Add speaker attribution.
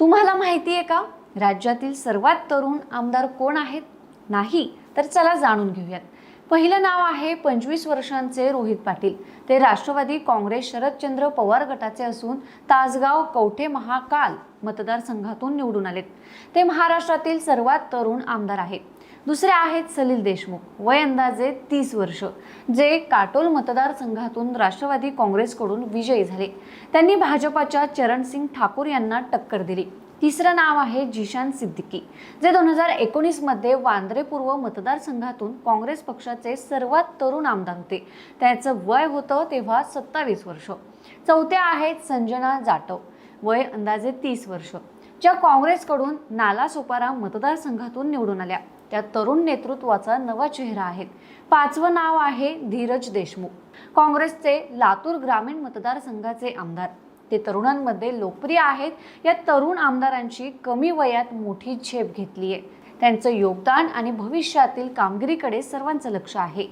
Speaker 1: तुम्हाला माहिती आहे का? राज्यातील सर्वात तरुण आमदार कोण आहेत? नाही तर चला जाणून घेऊयात. पहिलं नाव आहे पंचवीस वर्षांचे रोहित पाटील. ते राष्ट्रवादी काँग्रेस शरदचंद्र पवार गटाचे असून तासगाव कवठे महाकाल मतदारसंघातून निवडून आलेत. ते महाराष्ट्रातील सर्वात तरुण आमदार आहेत. दुसरे आहेत सलील देशमुख. वय अंदाजे तीस वर्ष. जे काटोल मतदारसंघातून राष्ट्रवादी काँग्रेसकडून विजयी झाले. त्यांनी भाजपाच्या चरणसिंग ठाकूर यांना टक्कर दिली. तिसरं नाव आहे जिशान सिद्दीकी जे दोन हजार एकोणीसमध्ये वांद्रे पूर्व मतदारसंघातून काँग्रेस पक्षाचे सर्वात तरुण आमदार होते. त्याचं वय होतं तेव्हा सत्तावीस वर्ष. चौथ्या आहेत संजना जाटव. वय अंदाजे तीस वर्ष. ज्या काँग्रेसकडून नालासोपारा मतदारसंघातून निवडून आल्या. त्या तरुण नेतृत्वाचा नवा चेहरा आहेत. पाचवं नाव आहे धीरज देशमुख. काँग्रेसचे लातूर ग्रामीण मतदारसंघाचे आमदार. ते तरुणांमध्ये लोकप्रिय आहेत. या तरुण आमदारांची कमी वयात मोठी झेप घेतली आहे त्यांचं योगदान आणि भविष्यातील कामगिरीकडे सर्वांचं लक्ष आहे.